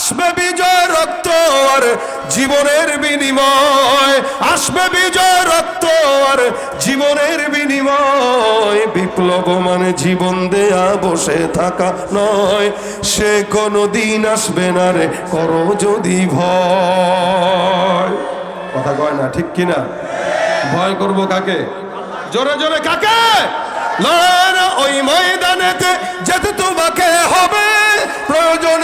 আসবে বিজয় রক্ত আর জীবনের বিনিময়। আসবে বিজয় রক্ত আর জীবনের বিনিময়। বিপ্লব মানে জীবন দেয়া, বসে থাকা নয়। সে কোনো দিন আসবে না রে, করো যদি ভয়। কথা কয় না, ঠিক কিনা? ভয় করব কাকে? জোরে জোরে, কাকে? ওই ময়দানেতে যেতে তোমাকে হবে।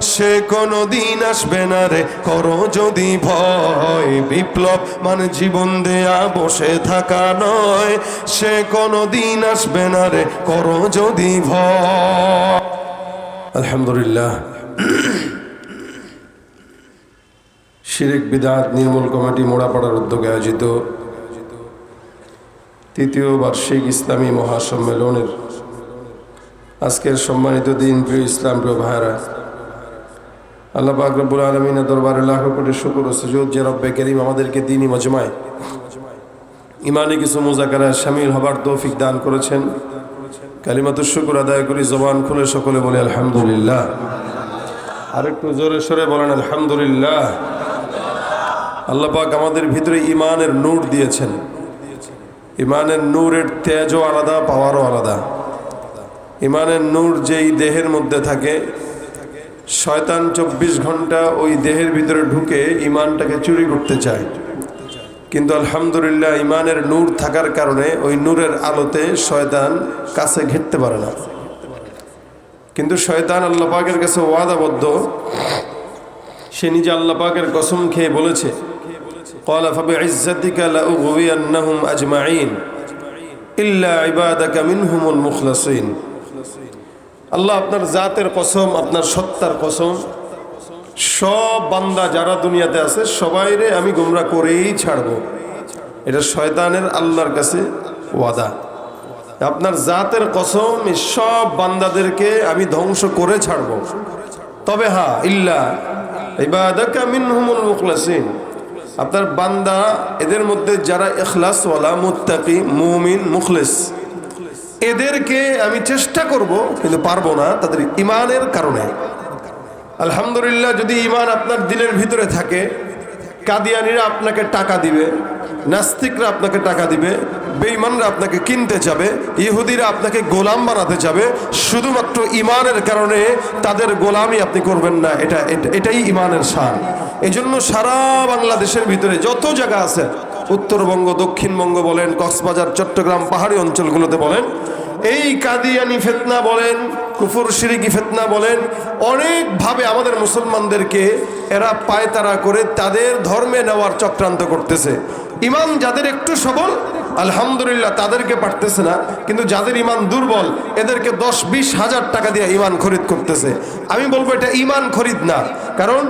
সে কোনো দিন আসবে না রে। করো যদি ভয়, বিপ্লব মানে জীবন দেয়া, বসে থাকা নয়। সে কোনো দিন আসবে না রে। করো যদি ভয়। আলহামদুলিল্লাহ। শিরেক, বিদাত, নির্মূল কমিটি মোড়াপাড়ার উদ্যোগে আয়োজিত তৃতীয় বার্ষিক ইসলামী মহাসম্মেলনের আজকের সম্মানিত দিন প্রিয় ইসলাম প্রিয় ভাইরা আল্লাহ পাক রব্বুল আলমিনের দরবারে লাখ কোটি শুকুর ও সুযোগ যে রব্বে করিম আমাদেরকে দিনই মজমায়। ইমানে কিছু মোজাকারায় সামিল হবার তৌফিক দান করেছেন। কালিমাতুর শুকুর আদায় করি, জবান খুলে সকলে বলে আলহামদুলিল্লাহ। আরেকটু জোরে সরে বলেন আলহামদুলিল্লাহ। আল্লাহ পাক আমাদের ভিতরে ইমানের নূর দিয়েছেন। ইমানের নূরের তেজও আলাদা, পাওয়ারও আলাদা। ইমানের নূর যেই দেহের মধ্যে থাকে শয়তান চব্বিশ ঘণ্টা ওই দেহের ভিতরে ঢুকে ইমানটাকে চুরি করতে চায়। কিন্তু আলহামদুলিল্লাহ ইমানের নূর থাকার কারণে ওই নূরের আলোতে শয়তান কাছে ঘেরতে পারে না। কিন্তু শয়তান আল্লাপাকের কাছে ওয়াদাবদ্ধ। সে নিজে আল্লাপাকের কসম খেয়ে বলেছে ইল্লা ইবাদাকা মিনহুমুল মুখলাসিন। আল্লাহ আপনার জাতের কসম, আপনার সত্তার কসম। সব বান্দা যারা দুনিয়াতে আছে, সবাইরে আমি গুমরা করেই ছাড়বো। এটা শয়তানের আল্লাহর কাছে ওয়াদা। আপনার জাতের কসম সব বান্দাদেরকে আমি ধ্বংস করে ছাড়বো। তবে হ্যাঁ ইল্লা আপনার বান্দা, এদের মধ্যে যারা ইখলাসওয়ালা, মুত্তাকি, মুমিন, মুখলেস। এদেরকে আমি চেষ্টা করব, কিন্তু পারব না তাদের ইমানের কারণে। আলহামদুলিল্লাহ, যদি ইমান আপনার দিলের ভিতরে থাকে, কাদিয়ানিরা আপনাকে টাকা দিবে, নাস্তিকরা আপনাকে টাকা দিবে, বেঈমানরা আপনাকে কিনতে যাবে, ইহুদিরা আপনাকে গোলাম বানাতে যাবে, শুধুমাত্র ইমানের কারণে তাদের গোলামই আপনি করবেন না, এটা, এটা- এটাই ইমানের সার এই জন্য সারা বাংলাদেশের ভিতরে যত জায়গা আছে উত্তরবঙ্গ, দক্ষিণবঙ্গ বলেন, কক্সবাজার, চট্টগ্রাম পাহাড়ি অঞ্চলগুলোতে বলেন, এই কাদিয়ানি ফেতনা বলেন, কুফুর সিরিকি ফেতনা বলেন, অনেকভাবে আমাদের মুসলমানদেরকে এরা পায়তারা করে তাদের ধর্মে নেওয়ার চক্রান্ত করতেছে। ইমান যাদের একটু সবল, আলহামদুলিল্লাহ তাদেরকে পারতেছে না, কিন্তু যাদের ইমান দুর্বল, এদেরকে দশ বিশ হাজার টাকা দিয়ে ইমান খরিদ করতেছে। আমি বলব এটা ইমান খরিদ না, কারণ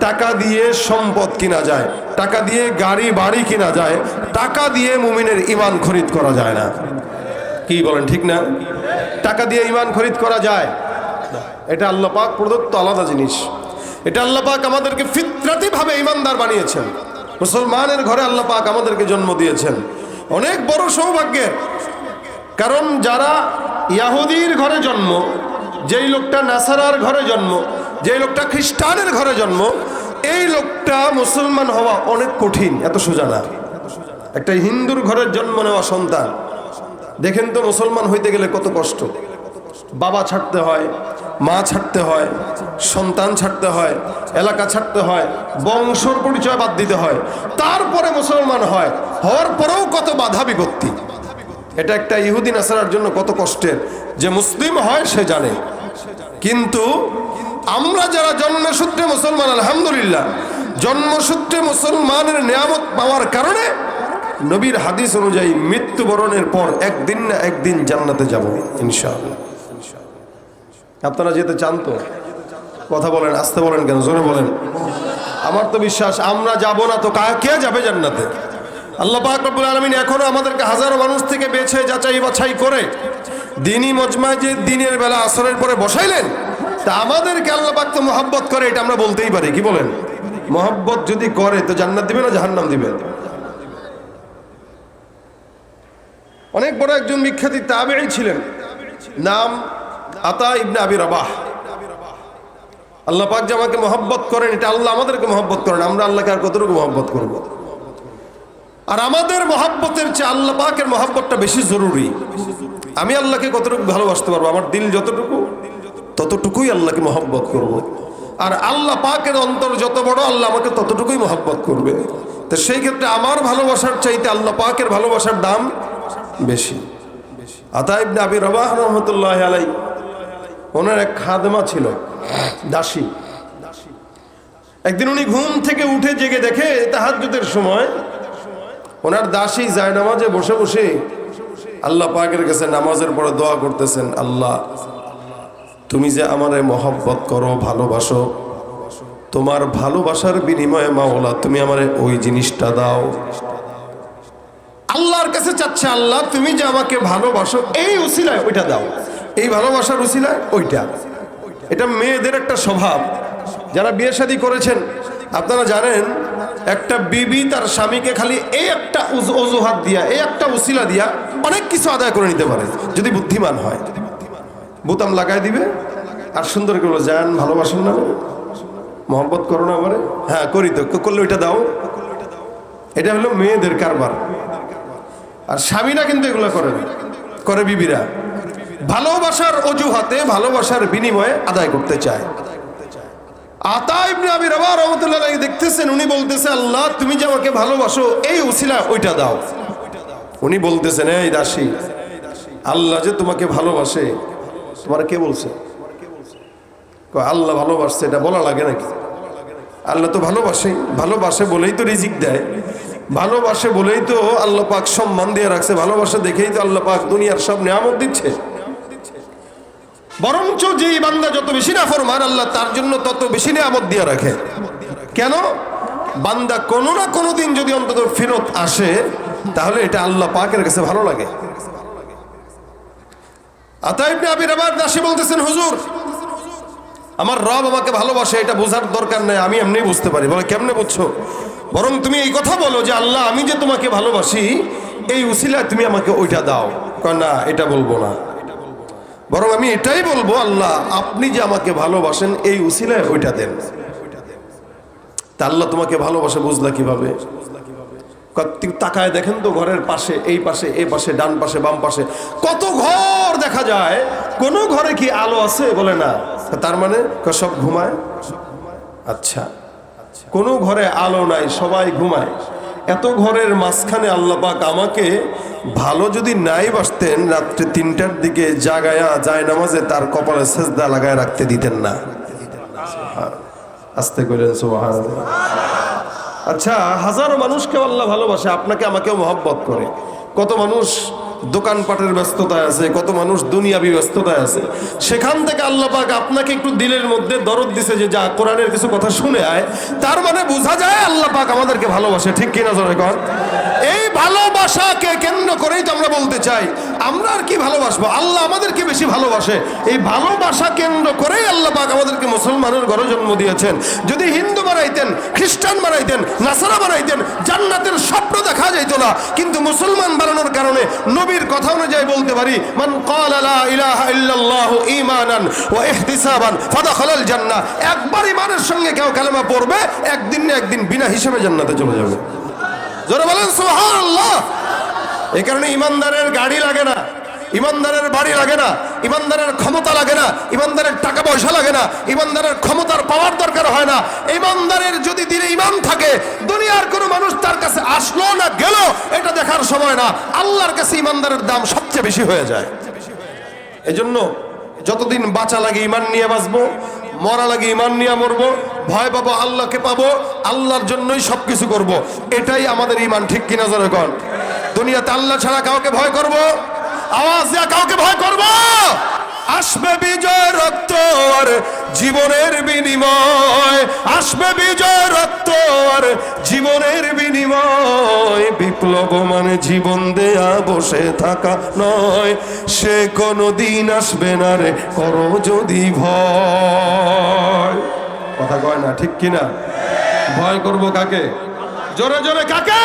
টাকা দিয়ে সম্পদ কিনা যায়, টাকা দিয়ে গাড়ি, বাড়ি কিনা যায়, টাকা দিয়ে মুমিনের ইমান খরিদ করা যায় না। কি বলেন, ঠিক না? টাকা দিয়ে ইমান খরিদ করা যায়? এটা আল্লাহ পাক প্রদত্ত আলাদা জিনিস। এটা আল্লাহ পাক আমাদেরকে ফিতরাতি ভাবে ইমানদার বানিয়েছেন। মুসলমানের ঘরে আল্লাহ পাক আমাদেরকে জন্ম দিয়েছেন। অনেক বড় সৌভাগ্যের। কারণ যারা ইয়াহুদির ঘরে জন্ম, যেই লোকটা নাসারার ঘরে জন্ম যেই লোকটা খ্রিস্টানের ঘরে জন্ম, এই লোকটা মুসলমান হওয়া অনেক কঠিন, এত সোজা না। একটা হিন্দুর ঘরের জন্ম নেওয়া সন্তান, দেখেন তো মুসলমান হইতে গেলে কত কষ্ট। বাবা ছাড়তে হয়, মা ছাড়তে হয়, সন্তান ছাড়তে হয়, এলাকা ছাড়তে হয়, বংশর পরিচয় বাদ দিতে হয়, তারপরে মুসলমান হয়, হওয়ার পরেও কত বাধা বিপত্তি। এটা একটা ইহুদিন আসার জন্য কত কষ্টের, যে মুসলিম হয় সে জানে। কিন্তু আমরা যারা জন্মসূত্রে মুসলমান, আলহামদুলিল্লাহ, জন্মসূত্রে মুসলমানের নিয়ামত পাওয়ার কারণে নবীর হাদিস অনুযায়ী মৃত্যুবরণের পর একদিন না একদিন জান্নাতে যাব, ইনশাআল্লাহ। আপনারা যেতে চান তো? কথা বলেন, আসতে বলেন কেন? জোরে বলেন। আমার তো বিশ্বাস, আমরা যাব না তো কা- যাবে জান্নাতে? আল্লাহ পাক রব্বুল আলমিন এখনও আমাদেরকে হাজারো মানুষ থেকে বেছে যাচাই বাছাই করে দিনই মজমায় যে দিনের বেলা আসরের পরে বসাইলেন তা আমাদেরকে আল্লাহ পাক তো মহাব্বত করে, এটা আমরা বলতেই পারি, কি বলেন? মহাব্বত যদি করে, তো জান্নাত দিবে না জাহান্নাম দিবে? অনেক বড় একজন বিখ্যাত তাবেই ছিলেন, নাম আতা ইবনে আবি রাবাহ। আল্লাহ পাক যে আমাকে মহব্বত করেন, এটা আল্লাহ আমাদেরকে মহব্বত করেন, আমরা আল্লাহকে আর কতটুকু মহব্বত করব? আর আমাদের মহাব্বতের চেয়ে আল্লাহ পাকের মহাব্বতটা বেশি জরুরি। আমি আল্লাহকে কতটুকু ভালোবাসতে পারব? আমার দিল যতটুকু ততটুকুই আল্লাহকে মহব্বত করব। আর আল্লাহ পাকের অন্তর যত বড়, আল্লাহ আমাকে ততটুকুই মহব্বত করবে। তো সেই ক্ষেত্রে আমার ভালোবাসার চাইতে আল্লাহ পাকের ভালোবাসার দাম বেশি। আতাইব আবি রবাহ রহমতুল্লাহ আলাই ওনার এক খাদমা ছিল, দাসী। একদিন উনি ঘুম থেকে উঠে জেগে দেখে তাহাজ্জুদের সময় ওনার দাসী যায় নামাজে বসে বসে আল্লাহ পাকের কাছে নামাজের পরে দোয়া করতেছেন, আল্লাহ তুমি যে আমারে মহব্বত করো, ভালোবাসো, তোমার ভালোবাসার বিনিময়ে মাওলা, তুমি আমারে ওই জিনিসটা দাও। আল্লাহর কাছে চাচ্ছে আল্লাহ, তুমি যে আমাকে ভালোবাসো, এই উসিলায় ওইটা দাও। এই ভালোবাসার উসিলায় ওইটা। এটা মেয়েদের একটা স্বভাব। যারা বিয়ে শাদী করেছেন, আপনারা জানেন, একটা বিবি তার স্বামীকে খালি এই একটা অজুহাত দিয়া, এই একটা উসিলা দিয়া অনেক কিছু আদায় করে নিতে পারে, যদি বুদ্ধিমান হয়। বোতাম লাগাই দিবে আর সুন্দর করে যান ভালোবাসেন না মোহাম্মত করো না আমারে? হ্যাঁ করি তো করলে ওইটা দাও। এটা হলো মেয়েদের কারবার। আর স্বামীরা কিন্তু এগুলো করে করে বিবিরা। ভালোবাসার অজুহাতে ভালোবাসার বিনিময়ে আদায় করতে চায়। দেখতেছেন, উনি বলতেছে, আল্লাহ, তুমি যে আমাকে ভালোবাসো, এই ওইটা দাও। উনি বলতেছেন, এই দাসী, আল্লাহ যে তোমাকে ভালোবাসে তোমার কে বলছে? আল্লাহ ভালোবাসছে, এটা বলা লাগে নাকি? আল্লাহ তো ভালোবাসে ভালোবাসে বলেই তো রিজিক দেয়। ভালোবাসে বলেই তো আল্লাহ পাক সম্মান দিয়ে রাখছে, ভালোবাসা দেখেই তো আল্লাহ পাক দুনিয়ার সব নিয়ামত দিচ্ছে। বরঞ্চ যে বান্দা যত বেশি না ফরমান আল্লাহ তার জন্য তত বেশি নিয়ামত দিয়ে রাখে। কেন? বান্দা কোনো না কোনো দিন যদি অন্তত ফেরত আসে, তাহলে এটা আল্লাহ পাকের কাছে ভালো লাগে। আতাইবনে আবির আবার দাসী বলতেছেন, হুজুর, আমার রব আমাকে ভালোবাসে, এটা বোঝার দরকার নেই, আমি এমনি বুঝতে পারি। বলে, কেমনে বুঝছ? বরং তুমি এই কথা বলো যে, আল্লাহ, আমি যে তোমাকে ভালোবাসি, এই উসিলায় তুমি আমাকে ওইটা দাও। না, এটা বলব না। বরং আমি এটাই বলব, আল্লাহ, আপনি যে আমাকে ভালোবাসেন, এই উসিলায় ওইটা দেন। তা আল্লাহ তোমাকে ভালোবাসে বুঝলা কীভাবে? তাকায় দেখেন তো ঘরের পাশে, এই পাশে এই পাশে, ডান পাশে, বাম পাশে। কত ঘর দেখা যায়, কোন ঘরে কি আলো আছে বলে না। তার মানে সব ঘুমায়? আচ্ছা। কোনো ঘরে আলো নাই, সবাই ঘুমায়। এত ঘরের মাঝখানে আল্লাহ পাক আমাকে ভালো যদি নাই বাসতেন, রাত্রে তিনটার দিকে জাগায়া যায় নামাজে, তার কপালে সেজদা লাগায় রাখতে দিতেন না। আস্তে করেন সোহান আচ্ছা হাজারো মানুষকে আল্লাহ ভালোবাসে, আপনাকে আমাকেও মহব্বত করে। কত মানুষ দোকানপাটের ব্যস্ততায় আছে, কত মানুষ দুনিয়াবি ব্যস্ততায় আছে। সেখান থেকে আল্লাহ পাক আপনাকে একটু দিলের মধ্যে দরদ দিছে যে যা কোরআনের কিছু কথা শুনে আয়। তার মানে বোঝা যায় আল্লাহ পাক আমাদেরকে ভালোবাসে, ঠিক কিনা কর? এই করেই তো আমরা বলতে চাই, আমরা আর কি ভালোবাসবো? আল্লাহ আমাদেরকে বেশি ভালোবাসে। এই ভালোবাসা কেন্দ্র করেই আল্লাহ পাক আমাদেরকে মুসলমানের ঘরে জন্ম দিয়েছেন। যদি হিন্দু বানাইতেন, খ্রিস্টান বানাইতেন, নাসারা বানাইতেন, জান্নাতের স্বপ্ন দেখা যাইতো না। কিন্তু মুসলমান বানানোর কারণে নবীর কথা অনুযায়ী বলতে পারি, মান লা একবার ইমানের সঙ্গে কেউ কালেমা পড়বে, একদিন না একদিন বিনা হিসেবে জান্নাতে চলে যাবে। জোরে বলেন, সুবহানাল্লাহ! এই কারণে ইমানদারের গাড়ি লাগে না, ইমানদারের বাড়ি লাগে না, ইমানদারের ক্ষমতা লাগে না, ইমানদারের টাকা পয়সা লাগে না, ইমানদারের ক্ষমতার পাওয়ার দরকার হয় না। ইমানদারের যদি দিনে ইমান থাকে, দুনিয়ার কোনো মানুষ তার কাছে আসলো না গেল, এটা দেখার সময় না। আল্লাহর কাছে ইমানদারের দাম সবচেয়ে বেশি হয়ে যায়। এজন্য যতদিন বাঁচা লাগে ইমান নিয়ে বাঁচবো, মরা লাগে ইমান নিয়ে মরবো, ভয় পাবো, আল্লাহকে পাবো, আল্লাহর জন্যই সবকিছু করব। এটাই আমাদের ইমান, ঠিক কিনা কর দুনিয়াতে আল্লাহ ছাড়া কাউকে ভয় করব। আওয়াজ দেয়া কাউকে ভয় করব। আসবে বিজয় রক্ত আর জীবনের বিনিময়। আসবে বিজয় রক্ত আর জীবনের বিনিময়। বিপ্লব মানে জীবন দেয়া, বসে থাকা নয়। সে কোনো দিন আসবে না রে, করো যদি ভয়। কথা কয় না, ঠিক কিনা? ভয় করব কাকে? জোরে জোরে, কাকে?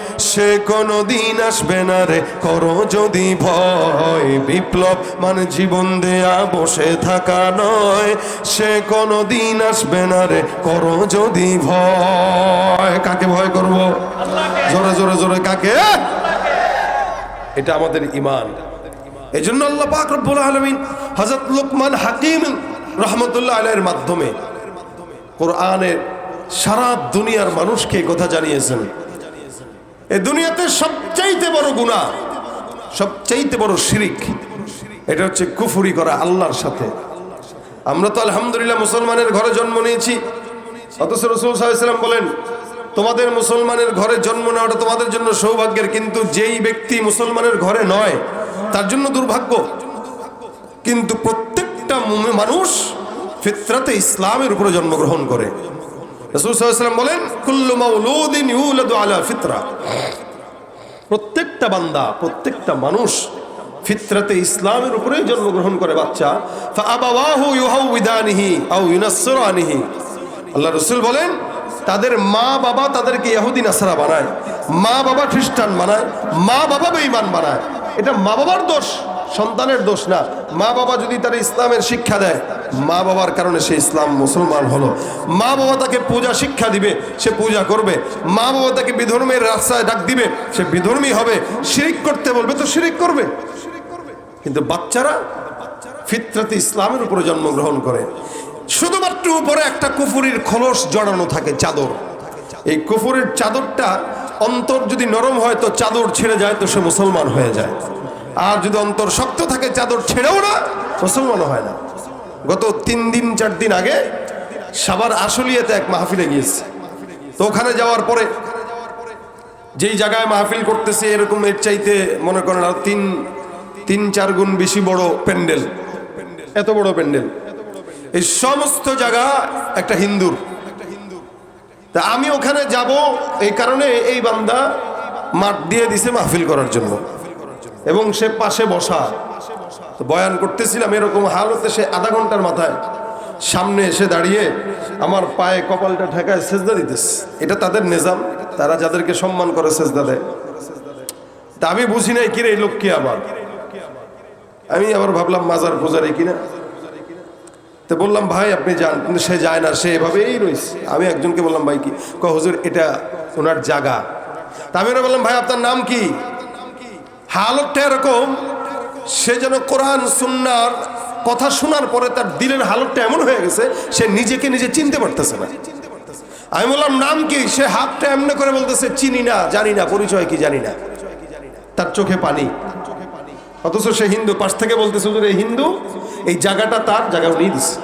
সে কোনো দিন আসবে না রে। করো যদি ভয়, বিপ্লব মানে জীবন দেয়া বসে থাকা নয়। সে কোনো দিন আসবে না রে, করো যদি ভয়। কাকে ভয় করব? জোরে জোরে জোরে, কাকে? এটা আমাদের ইমান এই জন্য আল্লাহ পাক রব্বুল আলমিন হজরত লোকমান হাকিম রহমতুল্লাহ আলের মাধ্যমে কোরআনের সারা দুনিয়ার মানুষকে কথা জানিয়েছেন। এ দুনিয়াতে সবচাইতে বড় গুণা সবচাইতে বড় শিরিক, এটা হচ্ছে কুফুরি করা আল্লাহর সাথে। আমরা তো আলহামদুলিল্লাহ মুসলমানের ঘরে জন্ম নিয়েছি। অথচ রসুল সাল্লাম বলেন, তোমাদের মুসলমানের ঘরে জন্ম নেওয়াটা তোমাদের জন্য সৌভাগ্যের, কিন্তু যেই ব্যক্তি মুসলমানের ঘরে নয়, তার জন্য দুর্ভাগ্য। কিন্তু প্রত্যেকটা মানুষ ফিতরাতে ইসলামের উপরে জন্মগ্রহণ করে। রসুল সাল্লাম বলেন, কুল্লু মাউলুদিন ইউলাদু আলা ফিতরা। প্রত্যেকটা বান্দা, প্রত্যেকটা মানুষ ফিতরাতে ইসলামের উপরে জন্মগ্রহণ করে বাচ্চা। ফাআবাওয়াহু ইউহাউইদানিহি আও ইউনাসসিরানিহি। আল্লাহ রসুল বলেন, তাদের মা বাবা তাদেরকে ইহুদি, নাসারা বানায়। মা বাবা খ্রিস্টান বানায়। মা বাবা বেঈমান বানায়। এটা মা বাবার দোষ। সন্তানের দোষ না। মা বাবা যদি তার ইসলামের শিক্ষা দেয়, মা বাবার কারণে সে ইসলাম মুসলমান হলো। মা বাবা তাকে পূজা শিক্ষা দিবে, সে পূজা করবে। মা বাবা তাকে বিধর্মের রাস্তায় ডাক দিবে, সে বিধর্মী হবে। শিরিক করতে বলবে তো শিরিক করবে। কিন্তু বাচ্চারা ফিতরাতে ইসলামের উপরে জন্মগ্রহণ করে। শুধুমাত্র উপরে একটা কুফুরির খোলস জড়ানো থাকে, চাদর। এই কুফুরের চাদরটা অন্তর যদি নরম হয় তো চাদর ছেড়ে যায়, তো সে মুসলমান হয়ে যায়। আর যদি অন্তর শক্ত থাকে, চাদর ছেড়েও না মুসলমান হয় না। গত তিন দিন, চার দিন আগে সাবার আশুলিয়াতে এক মাহফিলে গিয়েছে। তো ওখানে যাওয়ার পরে যেই জায়গায় মাহফিল করতেছে, এরকম এর চাইতে মনে করেন আর তিন তিন, চার গুণ বেশি বড় প্যান্ডেল। এত বড় প্যান্ডেল। এই সমস্ত জায়গা একটা হিন্দুর। তা আমি ওখানে যাব এই কারণে এই বান্দা মাঠ দিয়ে দিছে মাহফিল করার জন্য। এবং সে পাশে বসা। তো বয়ান করতেছিলাম এরকম হালতে সে আধা ঘণ্টার মাথায়। সামনে এসে দাঁড়িয়ে আমার পায়ে কপালটা ঠেকায় সেজদা দিতেছে। এটা তাদের নিজাম, তারা যাদেরকে সম্মান করে সেজদা দেয়। তা আমি বুঝি নাই, কিরে এই আবার? আমি আবার ভাবলাম, মাজার পূজারি কিনা? তো বললাম, ভাই, আপনি যান। কিন্তু সে যায় না, সে এভাবেই রয়েছে। আমি একজনকে বললাম, ভাই, কি? ক হুজুর, এটা ওনার জায়গা তা আমি বললাম, ভাই, আপনার নাম কি? হালতটা এরকম, সে যেন কোরআন, সুন্নার কথা শোনার পরে তার দিলের হালতটা এমন হয়ে গেছে, সে নিজেকে নিজে চিনতে পারতেছে না। আমি বললাম, নাম কি? সে হাতটা এমনি করে বলতেছে, চিনি না, জানি না, পরিচয় কি জানি না। তার চোখে পানি। অথচ সে হিন্দু, পাশ থেকে বলতেছে এই হিন্দু, এই জায়গাটা তার, জায়গা উনি দিচ্ছে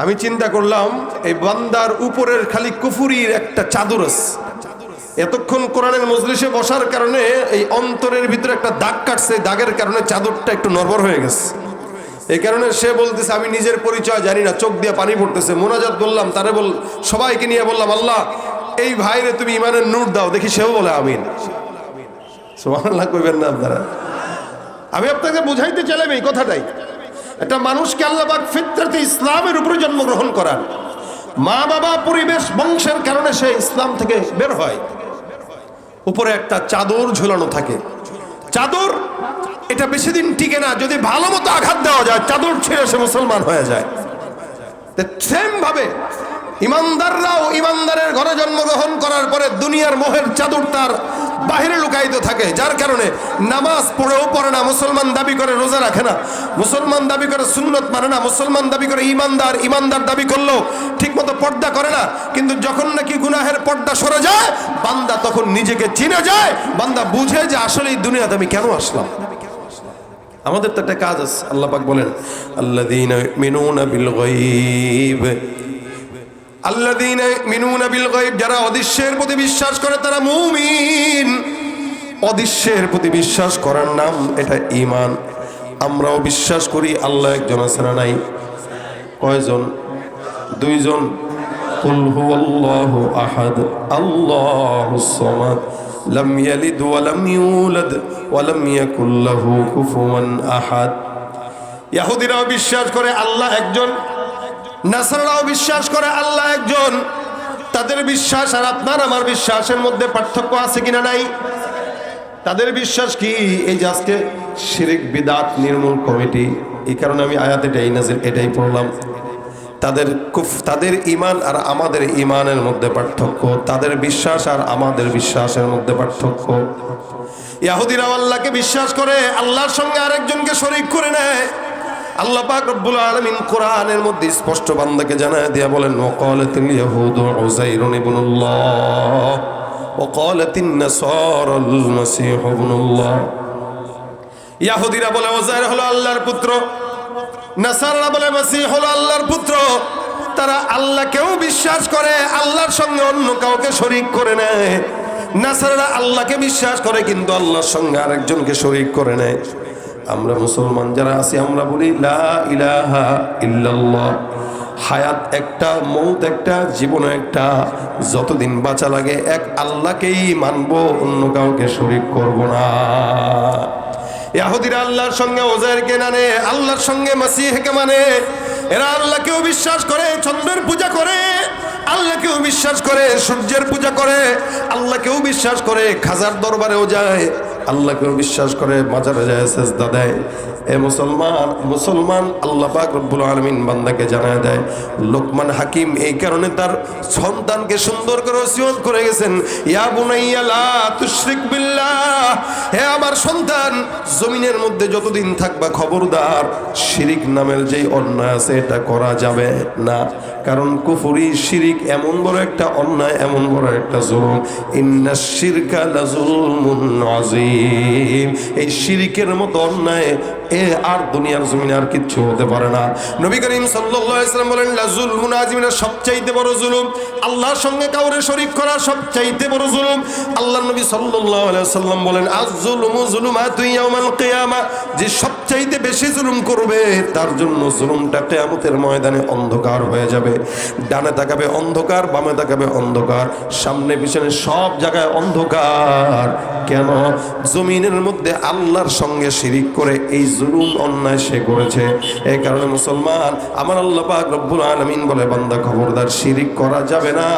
আমি চিন্তা করলাম, এই বান্দার উপরের খালি কুফুরির একটা চাদর আছে। এতক্ষণ কোরআনের মজলিসে বসার কারণে এই অন্তরের ভিতরে একটা দাগ কাটছে দাগের কারণে চাদরটা একটু নরবর হয়ে গেছে। এই কারণে সে বলতেছে, আমি নিজের পরিচয় জানি না, চোখ দিয়ে পানি পড়তেছে। মোনাজাত বললাম, তারে বল, সবাইকে নিয়ে বললাম, আল্লাহ, এই ভাইরে তুমি ইমানের নূর দাও, দেখি সেও বলে আমিন। সুবহানাল্লাহ কইবেন না আপনারা। আমি আপনাকে বুঝাইতে চাইলাম এই কথাটাই। একটা মানুষকে আল্লাহবাক ফিতরাতে ইসলামের উপরে জন্মগ্রহণ করান। মা বাবা পরিবেশ বংশের কারণে সে ইসলাম থেকে বের হয়। উপরে একটা চাদর ঝুলানো থাকে। চাদর, এটা বেশি দিন টিকে না, যদি ভালো মতো আঘাত দেওয়া যায়, চাদর ছেড়ে সে মুসলমান হয়ে যায়। সেম ভাবে ইমানদাররাও ইমানদারের ঘরে জন্মগ্রহণ করার পরে দুনিয়ার মোহের চাদর তার বাহিরে লুকায়িত থাকে। যার কারণে নামাজ পড়েও পড়ে না, মুসলমান দাবি করে রোজা রাখে না। মুসলমান দাবি করে সুন্নত মানে না, মুসলমান দাবি করে ইমানদার ইমানদার দাবি করলেও ঠিকমতো পর্দা করে না। কিন্তু যখন নাকি গুনাহের পর্দা সরে যায়, বান্দা তখন নিজেকে চিনে যায়। বান্দা বুঝে যে আসলে এই দুনিয়াতে আমি কেন আসলাম? আমাদের তো একটা কাজ আছে, আল্লাহ পাক বলেন, আল্লাযীনা মিনুনা বিল গায়ব আল্লাযীনা মিনুনা বিল গায়ব যারা অদৃশ্যের প্রতি বিশ্বাস করে তারা মুমিন অদৃশ্যের প্রতি বিশ্বাস করার নাম এটা ঈমান আমরাও বিশ্বাস করি আল্লাহ একজন আছে না নাই কয়জন দুইজন قل هو الله أحد الله الصمد لم يلد ولم يولد ولم يكن له كفوا أحد ইহুদিরাও বিশ্বাস করে আল্লাহ একজন নাসারাও বিশ্বাস করে আল্লাহ একজন। তাদের বিশ্বাস আর আপনার আমার বিশ্বাসের মধ্যে পার্থক্য আছে কিনা নাই? তাদের বিশ্বাস কি? এই যে আজকে শিরিক, বিদাত, নির্মূল কমিটি, এই কারণে আমি আয়াত এটাই নাজির এটাই পড়লাম। তাদের কুফ, তাদের ইমান আর আমাদের ইমানের মধ্যে পার্থক্য, তাদের বিশ্বাস আর আমাদের বিশ্বাসের মধ্যে পার্থক্য। ইয়াহুদিরা আল্লাহকে বিশ্বাস করে, আল্লাহর সঙ্গে আরেকজনকে শরিক করে নেয়। আল্লাহ পাক রব্বুল আলামিন কোরআনের মধ্যে স্পষ্ট বান্দাকে জানায় দিয়া বলেন ওয়াকালাতিল ইয়াহুদু উযাইরুন ইবনুল্লাহ ওয়াকালাতিন নাসারাল মাসীহ ইবনুল্লাহ। ইয়াহুদিরা বলে ওজাইর হলো আল্লাহর পুত্র, নাসাররা বলে, মাসিহ হলো আল্লাহর পুত্র। তারা আল্লাহকেও বিশ্বাস করে, আল্লাহর সঙ্গে অন্য কাউকে শরিক করে নেয়। নাসাররা আল্লাহকে বিশ্বাস করে, কিন্তু আল্লাহর সঙ্গে আরেকজনকে শরিক করে নেয়। আমরা মুসলমান যারা আছি, আমরা বলি, লা ইলাহা ইল্লাল্লাহ। হায়াত একটা, মৌত একটা, জীবন একটা, যতদিন বাঁচা লাগে, এক আল্লাহকেই মানবো, অন্য কাউকে শরিক করব না। ইয়াহুদিরা আল্লাহর সঙ্গে ওজাইরকে মানে আল্লাহর সঙ্গে মাসিহকে মানে এরা আল্লাহকেও বিশ্বাস করে, চন্দ্রের পূজা করে আল্লাহকেও বিশ্বাস করে, সূর্যের পূজা করে, আল্লাহকেও বিশ্বাস করে, খাজার দরবারেও যায়, আল্লাহকেও বিশ্বাস করে, মাজারে যায়, সেজদা দেয়। এ মুসলমান মুসলমান আল্লাহ পাক রব্বুল আলমিন বান্দাকে জানায় দেয়, লোকমান হাকিম এই কারণে তার সন্তানকে সুন্দর করে ওসিয়ত করে গেছেন, ইয়া বুনাইয়া লা তুশরিক বিল্লাহ, হে আমার সন্তান, জমিনের মধ্যে যতদিন থাকবা খবরদার, শিরিক নামের যেই অন্যায় আছে এটা করা যাবে না। কারণ কুফুরি, শিরিক এমন বড় একটা অন্যায়, এমন বড় একটা জুলুম। ইন্না শিরকা লাজুলমুন আযীম। এই শিরিকের মতো অন্যায় এ আর দুনিয়ার জমিনে আর কিচ্ছু হতে পারে না। নবী করিম সাল্লাম বলেন আযীম সবচাইতে বড় জুলুম আল্লাহর সঙ্গে কাউরে শরীক করা সবচাইতে বড় জুলুম। আল্লাহ নবী সাল্লাম বলেন যে সবচাইতে বেশি জুলুম করবে, তার জন্য জুলুমটা কিয়ামতের ময়দানে অন্ধকার হয়ে যাবে। ডানে তাকাবে অন্ধকার, বামে তাকাবে অন্ধকার, সামনে পিছনে সব জায়গায় অন্ধকার। কেন? জমিনের মধ্যে আল্লাহর সঙ্গে শিরিক করে এই জুলুম, অন্যায় সে করেছে। এই কারণে মুসলমান, আমার আল্লাহ পাক রব্বুল আলামিন বলে, বান্দা খবরদার শিরিক করা যাবে না।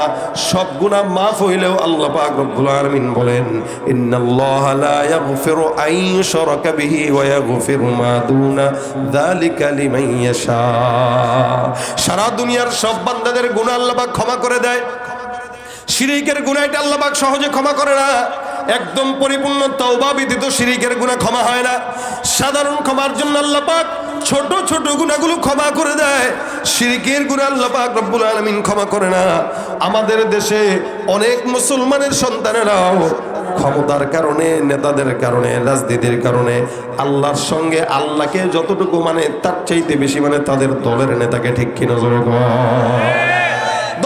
সব গুনাহ মাফ হইলেও আল্লাহ পাক রব্বুল আলামিন বলেন, ইন্নাল্লাহ লা ইয়াগফিরু আন বিহি ওয়া ইয়াগফিরু মা দুনা যালিকা লিমান ইয়াশা। সারা দুনিয়ার সব বান্দাদের গুনাহ আল্লাহ পাক ক্ষমা করে দেয়। শিরিকের গুনাহটা আল্লাহ পাক সহজে ক্ষমা করে না। একদম পরিপূর্ণ তওবা ব্যতীত শিরিকের গুনাহ ক্ষমা হয় না। সাধারণ ক্ষমার জন্য আল্লাহ পাক ছোট ছোট গুনাহগুলো ক্ষমা করে দেয়। শিরিকের গুনাহ আল্লাহ পাক রব্বুল আলামিন ক্ষমা করে না। আমাদের দেশে অনেক মুসলমানের সন্তানেরাও ক্ষমতার কারণে, নেতাদের কারণে, রাজনীতির কারণে আল্লাহর সঙ্গে আল্লাহকে যতটুকু মানে তার চাইতে বেশি মানে তাদের দলের নেতাকে ঠিক কিনা জোরে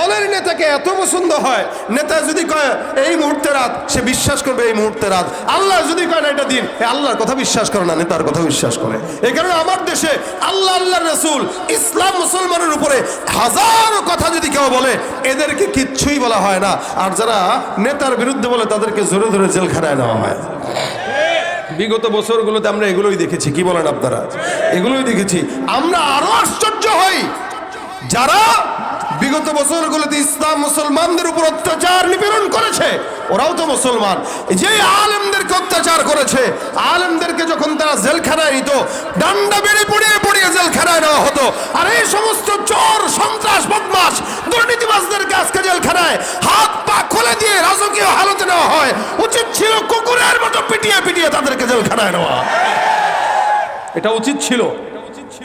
দলের নেতাকে এত পছন্দ হয়, নেতা যদি কয়, এই মুহূর্তে রাত, সে বিশ্বাস করবে, এই মুহূর্তে রাত। আল্লাহ যদি কয়, না, এটা দিন। আল্লাহর কথা বিশ্বাস করে না, নেতার কথা বিশ্বাস করে। এই কারণে আমার দেশে আল্লাহ আল্লাহ রসুল, ইসলাম মুসলমানের উপরে হাজারো কথা যদি কেউ বলে, এদেরকে কিচ্ছুই বলা হয় না। আর যারা নেতার বিরুদ্ধে বলে, তাদেরকে জোরে ধরে জেলখানায় নেওয়া হয়। বিগত বছরগুলোতে আমরা এগুলোই দেখেছি, কি বলেন আপনারা? এগুলোই দেখেছি। আমরা আরও আশ্চর্য হই। যারা বিগত বছরগুলোতে ইসলাম মুসলমানদের উপর অত্যাচার নিপীড়ন করেছে। ওরাও তো মুসলমান। যে আলেমদেরকে অত্যাচার করেছে, আলেমদেরকে যখন তারা জেলখানায় নিত, ডান্ডা বেড়ে পড়িয়ে পড়িয়ে জেলখানায় নেওয়া হতো। আর এই সমস্ত চোর, সন্ত্রাস বদমাস দুর্নীতিবাজদেরকে আজকে জেলখানায় হাত পা খুলে দিয়ে রাজকীয় হালতে নেওয়া হয়। উচিত ছিল কুকুরের মতো পিটিয়ে পিটিয়ে তাদেরকে জেলখানায় নেওয়া। এটা উচিত ছিল।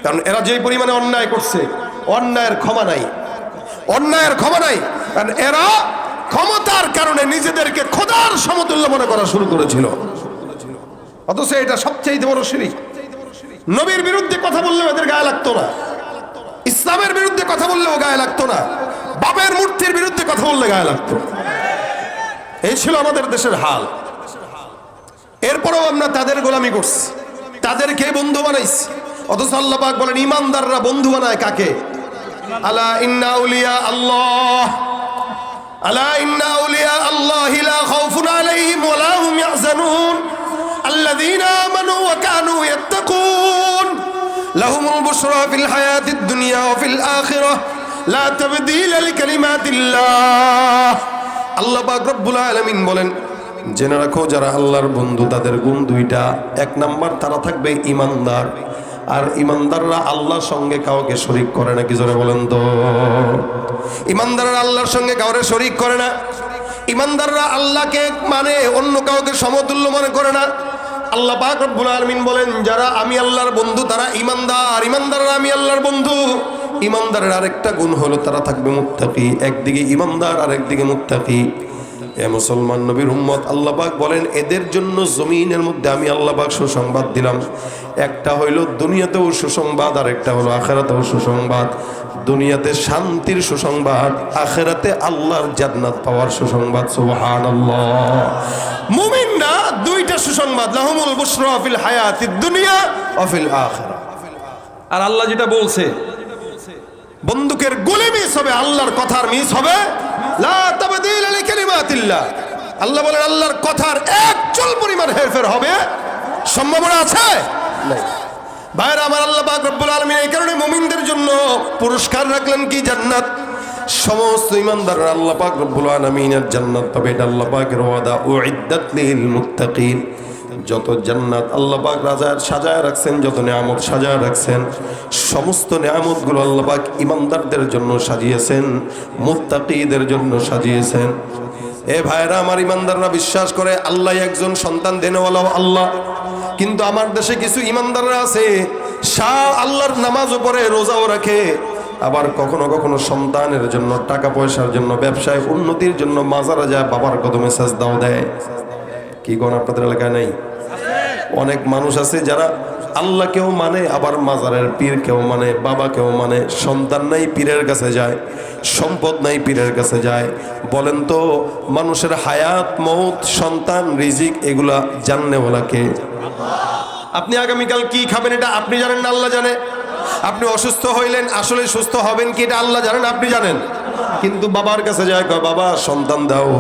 কারণ এরা যে পরিমাণে অন্যায় করছে, অন্যায়ের ক্ষমা নাই। অন্যায়ের ক্ষমা নাই। কারণ এরা ক্ষমতার কারণে নিজেদেরকে খোদার সমতুল্য মনে করা শুরু করেছিল। অথচ এটা সবচেয়ে বড় শিরিক নবীর বিরুদ্ধে কথা বললেও এদের গায়ে লাগতো না। ইসলামের বিরুদ্ধে কথা বললেও গায়ে লাগতো না। বাবের মূর্তির বিরুদ্ধে কথা বললে গায়ে লাগতো। এই ছিল আমাদের দেশের হাল। এরপরেও আমরা তাদের গোলামি করছি। তাদেরকে বন্ধু বানাইছি। অথচ আল্লাপাক বলেন, ইমানদাররা বন্ধু বানায় কাকে? আলা ইন্না উলিয়া আল্লাহ আলা ইন্না উলিয়া আল্লাহ লা খাউফুন আলাইহিম ওয়া লা হুম ইয়াহজানুন الذين آمنوا وكانوا يتقون لهم البشرى في الحياة الدنيا وفي الآخرة لا تبديل لكلمات الله আল্লাহ পাক রব্বুল আলামিন বলেন জেনে রাখো যারা আল্লাহর বন্ধু তাদের গুণ দুইটা এক নাম্বার তারা থাকবে ইমানদার আর ইমানদাররা আল্লাহর সঙ্গে কাউকে শরিক করে না, কি জোরে বলেন তো? ইমানদাররা আল্লাহর সঙ্গে কাউরে শরিক করে না। ইমানদাররা আল্লাহকে মানে অন্য কাউকে সমতুল্য মনে করে না। আল্লাহ পাক রব্বুল আলামিন বলেন, যারা আমি আল্লাহর বন্ধু, তারা ইমানদার। ইমানদাররা আমি আল্লাহর বন্ধু। ইমানদারের আরেকটা গুণ হলো তারা থাকবে মুত্তাকি। একদিকে ইমানদার, আরেকদিকে মুত্তাকি। এ মুসলমান নবীর উম্মত, আল্লাহ পাক বলেন, এদের জন্য জমিনের মধ্যে আমি আল্লাহ পাক সুসংবাদ দিলাম। একটা হইল দুনিয়াতেও সুসংবাদ আর একটা হলো আখেরাতেও সুসংবাদ। দুনিয়াতে শান্তির সুসংবাদ, আখেরাতে আল্লাহর জান্নাত পাওয়ার সুসংবাদ, সুবহানাল্লাহ। মুমিনরা দুইটা সুসংবাদ, লাহুমুল বুশরা ফিল হায়াতিদ দুনিয়া ওয়া ফিল আখিরা। আর আল্লাহ যেটা বলছে, বন্দুকের গুলি মিস হবে, আল্লাহর কথার মিস হবে আল্লাহ বলেন, আল্লাহর কথার এক চুল পরিমাণ হেরফের হবে। সম্ভাবনা আছে? নাই। ভাইরা, আমার আল্লাহ রব্বুল আলামিন এই কারণে মুমিনদের জন্য পুরস্কার রাখলেন কি জান্নাত? সমস্ত ইমানদার আল্লাহ পাক রব্বুল আলামিনের জান্নাত পাবে। এটা আল্লাহ পাকের ওয়াদা। ও ইদ্দাত যত জান্নাত আল্লাহ পাক রাজার সাজায় রাখছেন, যত নিয়ামত সাজায় রাখছেন, সমস্ত নিয়ামতগুলো আল্লাহ পাক ইমানদারদের জন্য সাজিয়েছেন, মুত্তাকিদের জন্য সাজিয়েছেন। এ ভাইরা, আমার ইমানদাররা বিশ্বাস করে, আল্লাহ একজন সন্তান দেনেওয়ালাও আল্লাহ। কিন্তু আমার দেশে কিছু ইমানদাররা আছে শাহ আল্লাহর নামাজও পড়ে রোজাও রাখে। আবার কখনো কখনো সন্তানের জন্য, টাকা পয়সার জন্য, ব্যবসায় উন্নতির জন্য মাজারা যায়, বাবার কদমে সাজদাও দেয়। কি গণ আপনাদের এলাকায় নেই? অনেক মানুষ আছে যারা আল্লাহ কেউ মানে আবার মাজারের পীর কেউ মানে বাবা কেউ মানে সন্তান নাই পীরের কাছে যায়, সম্পদ নাই পীরের কাছে যায়। বলেন তো, মানুষের হায়াত, মৌত, সন্তান, রিজিক, এগুলা জাননেওয়ালাকে। আপনি আগামীকাল কি খাবেন এটা আপনি জানেন না আল্লাহ জানে? আপনি অসুস্থ হইলেন, আসলে সুস্থ হবেন কি এটা আল্লাহ জানেন, আপনি জানেন। কিন্তু বাবার কাছে যায় বাবা, সন্তান দাও।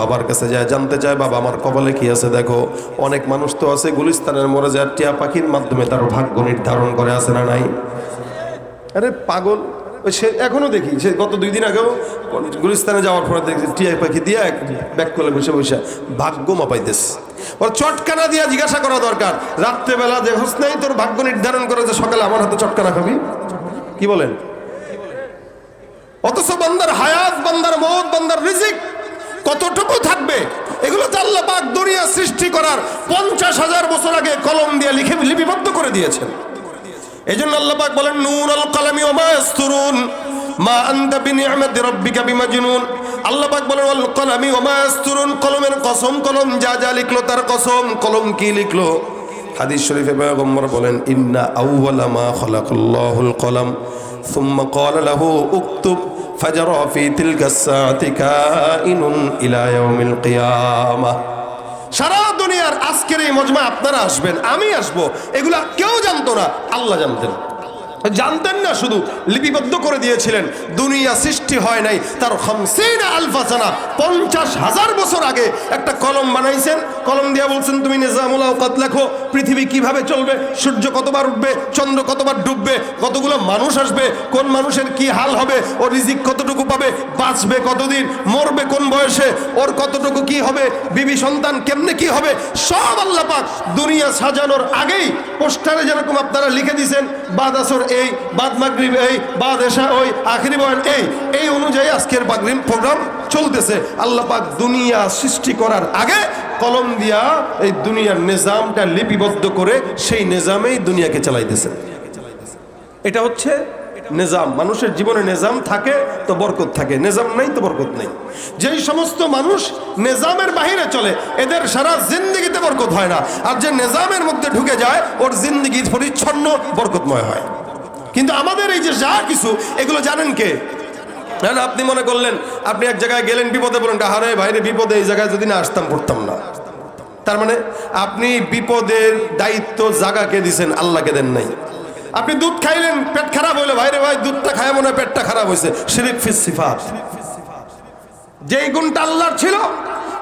বাবার কাছে যায়, জানতে চায়, বাবা, আমার কপালে কি আছে? দেখো, অনেক মানুষ তো আছে, গুলিস্তানের মরে যায়, টিয়া পাখির মাধ্যমে তার ভাগ্য নির্ধারণ করে, আছে না নাই? আরে পাগল সে এখনও দেখি, সে গত দুই দিন আগেও গুলিস্তানে যাওয়ার পরে দেখছি, টিয়া পাখি দিয়ে এক ব্যাক করে বসে বসে ভাগ্য মাপাইতেস ওর চটকানা দিয়া জিজ্ঞাসা করা দরকার, রাত্রেবেলা যে হোসনাই তোর ভাগ্য নির্ধারণ করে যে সকালে আমার হাতে চটকানা খাবি? কি বলেন? অথচ বান্দার হায়াত, বান্দার মত, বান্দার রিজিক কতটুকু থাকবে? এগুলো তো আল্লাহ পাক দুনিয়া সৃষ্টি করার পঞ্চাশ হাজার বছর আগে কলম দিয়ে লিখে লিপিবদ্ধ করে দিয়েছেন। এই জন্য আল্লাহ পাক বলেন নুন আল কালামি ওমা ইস্তুরুন মা আনতা বিনিআমাতি রাব্বিকা বিমাজনুন। আল্লাহ পাক বলেন আল কালামি ওমা ইস্তুরুন কলমের কসম, কলম যা যা লিখলো তার কসম, কলম কি লিখলো? হাদিস শরীফে পয়গম্বর বলেন, ইন্না আউওয়ালা মা খালাকাল্লাহুল কলম, সুম্মা ক্বালা লাহু, উকতুব ফাজার ফি তিলকা সাআতি কাইনুন ইলা ইয়াউমিল কিয়ামাহ সারা দুনিয়ার আজকের এই মজমা আপনারা আসবেন, আমি আসব। এগুলা কেউ জানতো না, আল্লাহ জানতেন। জানতেন না শুধু, লিপিবদ্ধ করে দিয়েছিলেন, দুনিয়া সৃষ্টি হয় নাই। তার খামসিনা আলফা সানা পঞ্চাশ হাজার বছর আগে একটা কলম বানাইছেন। কলম দিয়া বলছেন, তুমি নিজামুল আওকাত লেখো, পৃথিবী কীভাবে চলবে, সূর্য কতবার উঠবে, চন্দ্র কতবার ডুববে, কতগুলো মানুষ আসবে, কোন মানুষের কি হাল হবে, ও রিজিক কতটুকু পাবে, বাঁচবে কতদিন, মরবে কোন বয়সে, ওর কতটুকু কি হবে, বিবি সন্তান কেমনে কি হবে, সব আল্লাহ পাক দুনিয়া সাজানোর আগেই পোস্টারে যেরকম আপনারা লিখে দিয়েছেন বাদ আসর এই বাদ মাগরিব, এই বাদ এশা, ওই আখরি বয়ান, এই এই অনুযায়ী আজকের বাগরিম প্রোগ্রাম চলতেছে। আল্লাহ পাক দুনিয়া সৃষ্টি করার আগে কলম দিয়া এই দুনিয়ার নিজামটা লিপিবদ্ধ করে সেই নিজামেই দুনিয়াকে চালাইতেছে। এটা হচ্ছে নিজাম। মানুষের জীবনে নিজাম থাকে তো বরকত থাকে। নিজাম নাই তো বরকত নেই। যেই সমস্ত মানুষ নিজামের বাহিরে চলে, এদের সারা জিন্দগিতে বরকত হয় না। আর যে নিজামের মধ্যে ঢুকে যায়, ওর জিন্দগি পরিচ্ছন্ন বরকতময় হয়। কিন্তু আমাদের এই যে যা কিছু, এগুলো জানেন কে? না না, আপনি মনে করলেন, আপনি এক জায়গায় গেলেন, বিপদে বলেন হারে বাইরে বিপদে এই জায়গায় যদি না আসতাম, পড়তাম না। তার মানে আপনি বিপদের দায়িত্ব জাগাকে দিছেন, আল্লাহকে দেন নাই। আপনি দুধ খাইলেন, পেট খারাপ হইলে ভাইরে ভাই, দুধটা খায় মনে পেটটা খারাপ হয়েছে শিরিক ফিস সিফাত। যেই গুণটা আল্লাহর ছিল,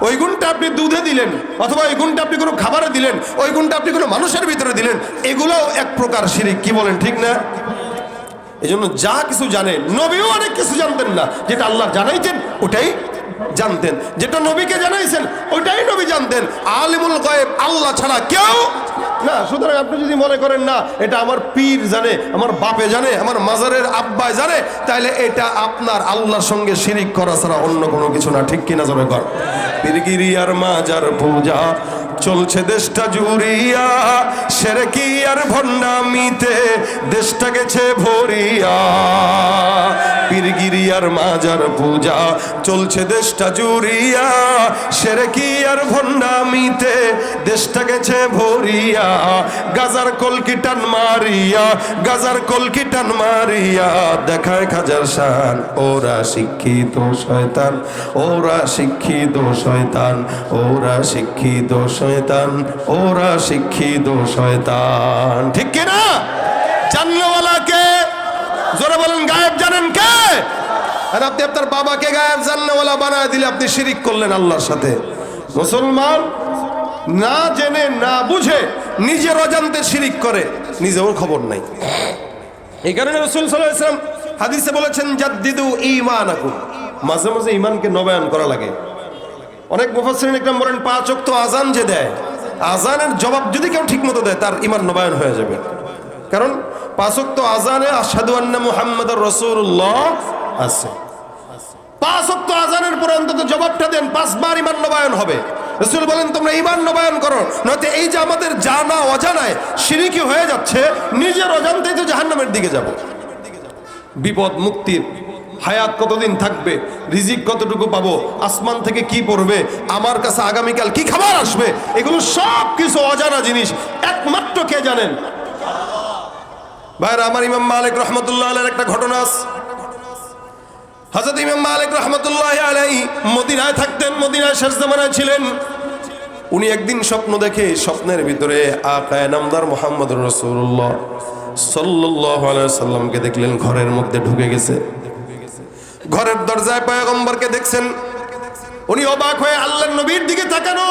ওই গুণটা আপনি দুধে দিলেন, অথবা ওই গুণটা আপনি কোনো খাবারে দিলেন, ওই গুণটা আপনি কোনো মানুষের ভিতরে দিলেন, এগুলোও এক প্রকার শিরিক, কি বলেন, ঠিক না? এই জন্য যা কিছু জানেন, নবীও অনেক কিছু জানতেন না। যেটা আল্লাহ জানাইছেন ওটাই জানতেন। যেটা নবীকে জানাইছেন, ওটাই নবী জানতেন। আলিমুল গয়েব, আল্লাহ ছাড়া কেউ না। সুতরাং আপনি যদি মনে করেন, না, এটা আমার পীর জানে, আমার বাপে জানে, আমার মাজারের আব্বায় জানে তাহলে এটা আপনার আল্লাহর সঙ্গে শিরিক করা ছাড়া অন্য কোনো কিছু না। ঠিক কিনা জমে কর। পীরগিরি আর মাজার পূজা চলছে দেশটা জুড়িয়া, সেরে কি আর ভণ্ডামিতে দেশটা গেছে ভরিয়া। পীরগিরি আর মাজার পূজা, চলছে দেশটা জুড়িয়া, সেরে কি আর ভণ্ডামিতে দেশটা গেছে ভরিয়া। গাজার কলকিটান মারিয়া? গাজার কলকিটান মারিয়া? দেখায় খাজার শান, ওরা শিক্ষিত শয়তান, ওরা শিক্ষিত শয়তান, ওরা শিক্ষিত শয়তান। ওরা শিক্ষিত শয়তান। ঠিক কিনা? জানলেওয়ালাকে জোরে বলেন, গায়েব জানেন কে? আর আপনি আপনার বাবাকে গায়েব জান্নাওয়ালা বানায় দিলে আপনি শিরিক করলেন আল্লাহর সাথে। মুসলমান না জেনে, না বুঝে নিজের অজান্তে শিরিক করে নিজেও খবর নাই। এই কারণে রসুল সাল্লাহ হাদিসে বলেছেন, জাদ্দিদু ইমান আকুম মাঝে মাঝে ইমানকে নবায়ন করা লাগে। অনেক মুফাসসিরিন একরাম বলেন, পাঁচ ওয়াক্ত আজান যে দেয় আজানের জবাব যদি কেউ ঠিক মতো দেয়, তার ইমান নবায়ন হয়ে যাবে। কারণ পাঁচ ওয়াক্ত আজানে আসাদু আন্না মুহাম্মাদুর রাসূলুল্লাহ আছে। পাঁচ ওয়াক্ত আজানের পরে অন্তত জবাবটা দেন, পাঁচবার ইমান নবায়ন হবে। রসুল বলেন, তোমরা ইমান নবায়ন করো, নয়তো এই যে আমাদের জানা অজানায় সিরিকি হয়ে যাচ্ছে, নিজের অজান্তেই তো জাহান্নামের দিকে যাব। বিপদ, মুক্তির হায়াত কতদিন থাকবে? রিজিক কতটুকু পাবো? আসমান থেকে কি পড়বে? আমার কাছে আগামীকাল কি খাবার আসবে? এগুলো সব কিছু অজানা জিনিস। একমাত্র কে জানেন? ভাইরা, আমার ইমাম মালিক রহমতুল্লাহ একটা ঘটনা আছে। হজরত ইমাম মালিক রহমতুল্লাহ আলাই মদিনায় থাকতেন, মদিনায় শেষ ছিলেন। উনি একদিন স্বপ্ন দেখে, স্বপ্নের ভিতরে আকায় মোহাম্মদ রসুল্লাহ সাল্লাহ সাল্লামকে দেখলেন, ঘরের মধ্যে ঢুকে গেছে। ঘরের দরজায় পয়গম্বরকে দেখছেন। উনি অবাক হয়ে আল্লাহ নবীর দিকে তাকানো।